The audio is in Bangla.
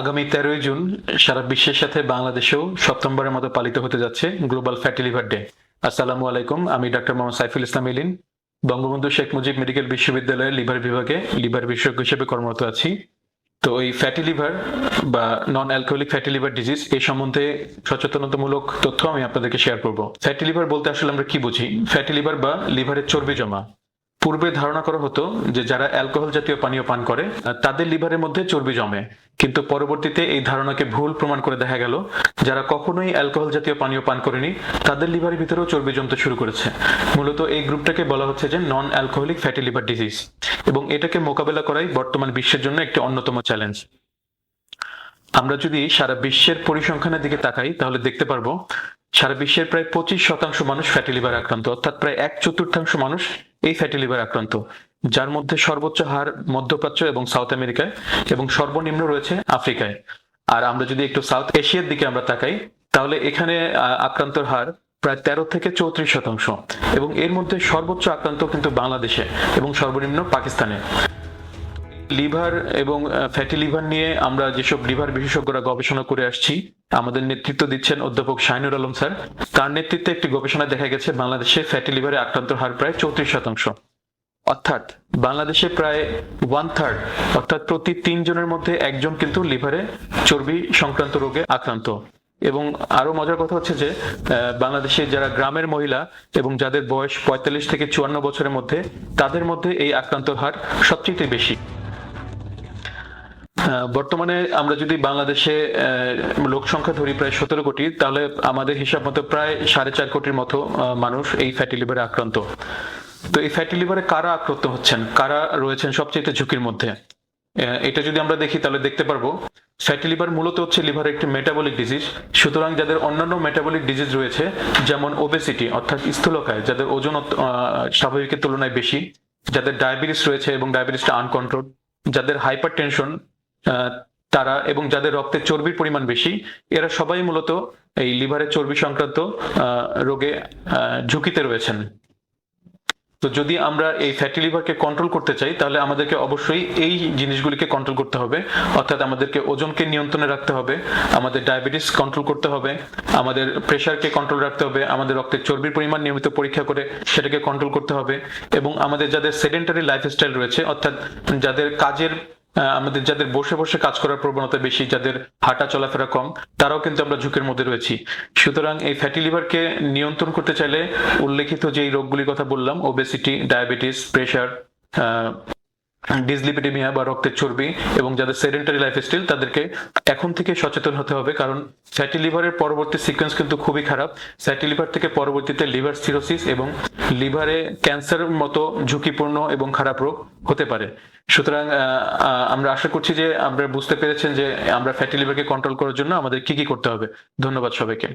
আগামী তেরোই জুন সারা বিশ্বের সাথে বাংলাদেশেও সপ্তমবারের মতো পালিত হতে যাচ্ছে গ্লোবাল ফ্যাটি লিভার ডে আসসালামু আলাইকুম, আমি ডাক্তার মোহাম্মদ সাইফুল ইসলাম ইলিন বঙ্গবন্ধু শেখ মুজিব মেডিকেল বিশ্ববিদ্যালয়ের লিভার বিভাগে লিভার বিশেষজ্ঞ হিসেবে কর্মরত আছি। তো এই ফ্যাটি লিভার বা non alcoholic fatty liver disease এই সম্বন্ধে সচেতনতামূলক তথ্য আমি আপনাদেরকে শেয়ার করব। ফ্যাটি লিভার বলতে আসলে আমরা কি বুঝি? ফ্যাটি লিভার বা লিভারের চর্বি জমা। পূর্বে ধারণা করা হতো যে যারা অ্যালকোহল জাতীয় পানীয় পান করে, তাদের লিভারের মধ্যে চর্বি জমে। কিন্তু পরবর্তীতে এই ধারণাকে ভুল প্রমাণ করে দেখা গেল, যারা কখনোই অ্যালকোহল জাতীয় পানীয় পান করেনি, তাদের লিভারের ভিতরেও চর্বি জমতে শুরু করেছে। মূলত এই গ্রুপটাকে বলা হচ্ছে যে non alcoholic fatty liver disease এবং এটাকে মোকাবেলা করাই বর্তমান বিশ্বের জন্য একটি অন্যতম চ্যালেঞ্জ আমরা যদি সারা বিশ্বের পরিসংখ্যানের দিকে তাকাই, তাহলে দেখতে পারব সারা বিশ্বের প্রায় পঁচিশ শতাংশ মানুষ ফ্যাটি লিভার আক্রান্ত, অর্থাৎ প্রায় এক চতুর্থাংশ মানুষ এই ফ্যাটি লিভার আক্রান্ত। যার মধ্যে সর্বোচ্চ হার মধ্যপ্রাচ্য এবং সাউথ আমেরিকায় এবং সর্বনিম্ন রয়েছে আফ্রিকায়। আর আমরা যদি একটু সাউথ এশিয়ার দিকে আমরা তাকাই, তাহলে এখানে আক্রান্তর হার প্রায় তেরো থেকে চৌত্রিশ শতাংশ এবং এর মধ্যে সর্বোচ্চ আক্রান্ত কিন্তু বাংলাদেশে এবং সর্বনিম্ন পাকিস্তানে। লিভার এবং ফ্যাটি লিভার নিয়ে আমরা যেসব লিভার বিশেষজ্ঞরা গবেষণা করে আসছি, আমাদের নেতৃত্ব দিচ্ছেন অধ্যাপক শাহিনুর আলম স্যার। তার নেতৃত্বে একটি গবেষণা দেখা গেছে, বাংলাদেশে ফ্যাটি লিভারে আক্রান্ত হার প্রায় চৌত্রিশ শতাংশ। অর্থাৎ বাংলাদেশে প্রায় ওয়ান থার্ড অর্থাৎ প্রতি তিনজনের মধ্যে একজন কিন্তু লিভারে চর্বি সংক্রান্ত রোগে আক্রান্ত। এবং আরও মজার কথা হচ্ছে যে বাংলাদেশে যারা গ্রামের মহিলা এবং যাদের বয়স পঁয়তাল্লিশ থেকে চুয়ান্ন বছরের মধ্যে, তাদের মধ্যে এই আক্রান্তর হার সবচেয়ে বেশি। বর্তমানে আমরা যদি বাংলাদেশে লোক সংখ্যা ধরি প্রায় সতেরো কোটি, তাহলে আমাদের হিসাব মতো প্রায় সাড়ে চার কোটির মতো মানুষ এই ফ্যাটি লিভারে আক্রান্ত। তো এই ফ্যাটি লিভারে কারা আক্রান্ত হচ্ছেন? কারা রয়েছেন সবচেয়ে ঝুঁকির মধ্যে? এটা যদি আমরা দেখি, তাহলে দেখতে পারব ফ্যাটি লিভার মূলত হচ্ছে লিভারের একটি মেটাবলিক ডিজিজ সুতরাং যাদের অন্যান্য মেটাবলিক ডিজিজ রয়েছে, যেমন ওবেসিটি অর্থাৎ স্থূলকায়, যাদের ওজন স্বাভাবিকের তুলনায় বেশি, যাদের ডায়াবেটিস রয়েছে এবং ডায়াবেটিসটা আনকন্ট্রোল যাদের হাইপার টেনশন তারা এবং যাদের রক্তে চর্বির পরিমাণ বেশি, এরা সবাই মূলত এই লিভারের চর্বি সংক্রান্ত রোগে ঝুঁকিতে রয়েছেন। তো যদি আমরা এই ফ্যাটি লিভারকে কন্ট্রোল করতে চাই, তাহলে আমাদেরকে অবশ্যই এই জিনিসগুলিকে কন্ট্রোল করতে হবে। অর্থাৎ আমাদেরকে ওজনকে নিয়ন্ত্রণে রাখতে হবে, আমাদের ডায়াবেটিস কন্ট্রোল করতে হবে, আমাদের প্রেশারকে কন্ট্রোল রাখতে হবে, আমাদের রক্তের চর্বির পরিমাণ নিয়মিত পরীক্ষা করে সেটাকে কন্ট্রোল করতে হবে এবং আমাদের যাদের সেডেন্টারি লাইফস্টাইল রয়েছে, অর্থাৎ যাদের কাজের আমাদের যাদের বসে বসে কাজ করার প্রবণতা বেশি, যাদের হাঁটা চলাফেরা কম, তারাও কিন্তু আমরা ঝুঁকির মধ্যে রয়েছি। সুতরাং এই ফ্যাটি লিভারকে নিয়ন্ত্রণ করতে চাইলে উল্লেখিত যে রোগগুলির কথা বললাম ওবেসিটি ডায়াবেটিস প্রেশার ডিসলিপিডেমিয়া বা রক্তের চর্বি এবং যাদের সেডেন্টারি লাইফস্টাইল তাদেরকে এখন থেকে সচেতন হতে হবে কারণ ফ্যাটি লিভারের পরবর্তী সিকোয়েন্স কিন্তু খুবই খারাপ। ফ্যাটি লিভার থেকে পরবর্তীতে লিভার সিরোসিস এবং লিভারে ক্যান্সারের মতো ঝুঁকিপূর্ণ এবং খারাপ রোগ হতে পারে। সুতরাং আমরা আশা করছি যে আমরা বুঝতে পেরেছেন যে আমরা ফ্যাটি লিভারকে কন্ট্রোল করার জন্য আমাদের কি কি করতে হবে। ধন্যবাদ সবাইকে।